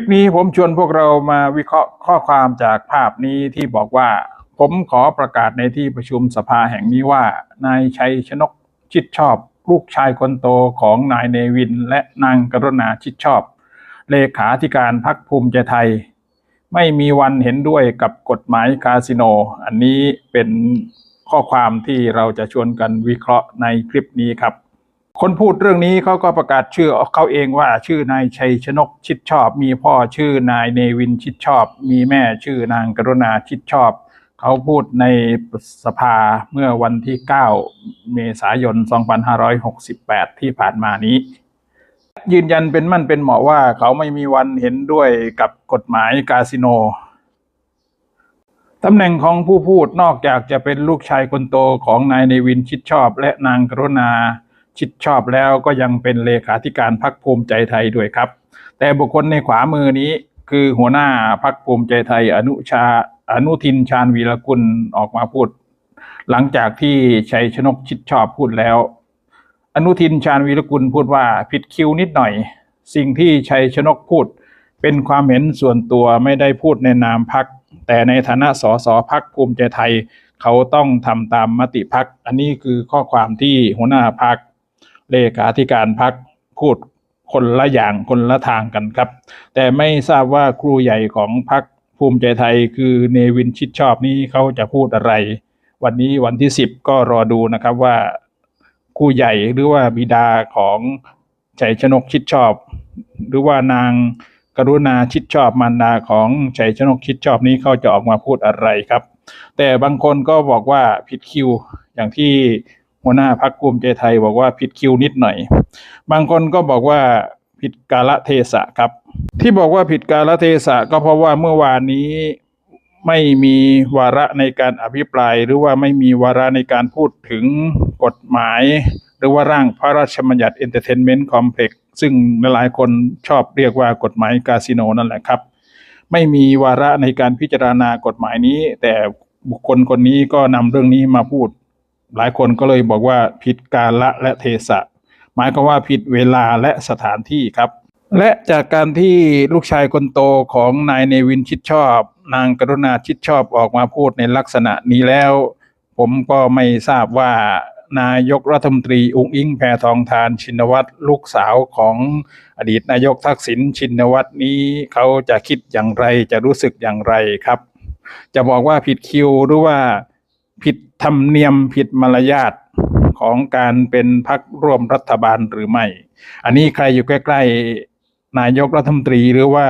คลิปนี้ผมชวนพวกเรามาวิเคราะห์ข้อความจากภาพนี้ที่บอกว่า ผมขอประกาศในที่ประชุมสภาแห่งนี้ว่า นายชัยชนกชิดชอบ ลูกชายคนโตของนายเนวิน และนางกรุณาชิดชอบ เลขาธิการพักภูมิใจไทย ไม่มีวันเห็นด้วยกับกฎหมายคาสิโน อันนี้เป็นข้อความที่เราจะชวนกันวิเคราะห์ในคลิปนี้ครับ คนพูดเรื่องนี้เขาก็ประกาศชื่อเขาเองว่าชื่อนายชัยชนกชิดชอบ มีพ่อชื่อนายเนวินชิดชอบ มีแม่ชื่อนางกรุณาชิดชอบ เขาพูดในสภาเมื่อวันที่ 9 เมษายน 2568 ที่ผ่านมานี้ ยืนยันเป็นมั่นเป็นเหมาะว่าเขาไม่มีวันเห็นด้วยกับกฎหมายคาสิโนตำแหน่งของผู้พูดนอกจากจะเป็นลูกชายคนโตของนายเนวินชิดชอบ และนางกรุณา ชิดชอบแล้วก็ยังเป็นเลขาธิการพรรคภูมิใจไทยด้วยครับ แต่บุคคลในขวามือนี้คือหัวหน้าพรรคภูมิใจไทย อนุชาอนุทินชาญวีรกุลออกมาพูด หลังจากที่ชัยชนกชิดชอบพูดแล้ว อนุทินชาญวีรกุลพูดว่าผิดคิวนิดหน่อย สิ่งที่ชัยชนกพูด เป็นความเห็นส่วนตัวไม่ได้พูดในนามพักแต่ในฐานะสสพักภูมิใจไทย เขาต้องทำตามมติพัก อันนี้คือข้อความที่หัวหน้าพัก เลขาธิการพักพูดคนละอย่างคนละทางกันครับ แต่ไม่ทราบว่าครูใหญ่ของพักภูมิใจไทยคือเนวินชิดชอบนี้เขาจะพูดอะไร วันนี้วันที่สิบก็รอดูนะครับว่าครูใหญ่หรือว่าบิดาของชัยชนกชิดชอบ หรือว่านางกรุณาชิดชอบมารดาของชัยชนกชิดชอบนี้เขาจะออกมาพูดอะไรครับ แต่บางคนก็บอกว่าผิดคิวอย่างที่ หัวหน้าพักภูมิใจไทยบอกว่าผิดคิวนิดหน่อย บางคนก็บอกว่าผิดกาลเทศะครับ ที่บอกว่าผิดกาลเทศะก็เพราะว่าเมื่อวานนี้ไม่มีวาระในการอภิปราย หรือว่าไม่มีวาระในการพูดถึงกฎหมาย หรือว่าร่างพระราชบัญญัติ Entertainment Complex ซึ่งหลายคนชอบเรียกว่ากฎหมายคาสิโนนั่นแหละครับ ไม่มีวาระในการพิจารณากฎหมายนี้ แต่บุคคลคนนี้ก็นำเรื่องนี้มาพูด หลายคนก็เลยบอกว่าผิดกาละและเทศะ หมายความว่าผิดเวลาและสถานที่ครับ และจากการที่ลูกชายคนโตของนายเนวินชิดชอบ นางกรุณาชิดชอบออกมาพูดในลักษณะนี้แล้ว ผมก็ไม่ทราบว่านายกรัฐมนตรีอุงอิงแพทองทานชินวัตรลูกสาวของอดีตนายกทักษิณชินวัตรนี้เขาจะคิดอย่างไรจะรู้สึกอย่างไรครับ จะบอกว่าผิดคิวหรือว่า ผิดธรรมเนียมผิดมารยาทของการเป็นพักร่วมรัฐบาลหรือไม่ อันนี้ใครอยู่ใกล้ ๆ นายกรัฐมนตรีหรือว่า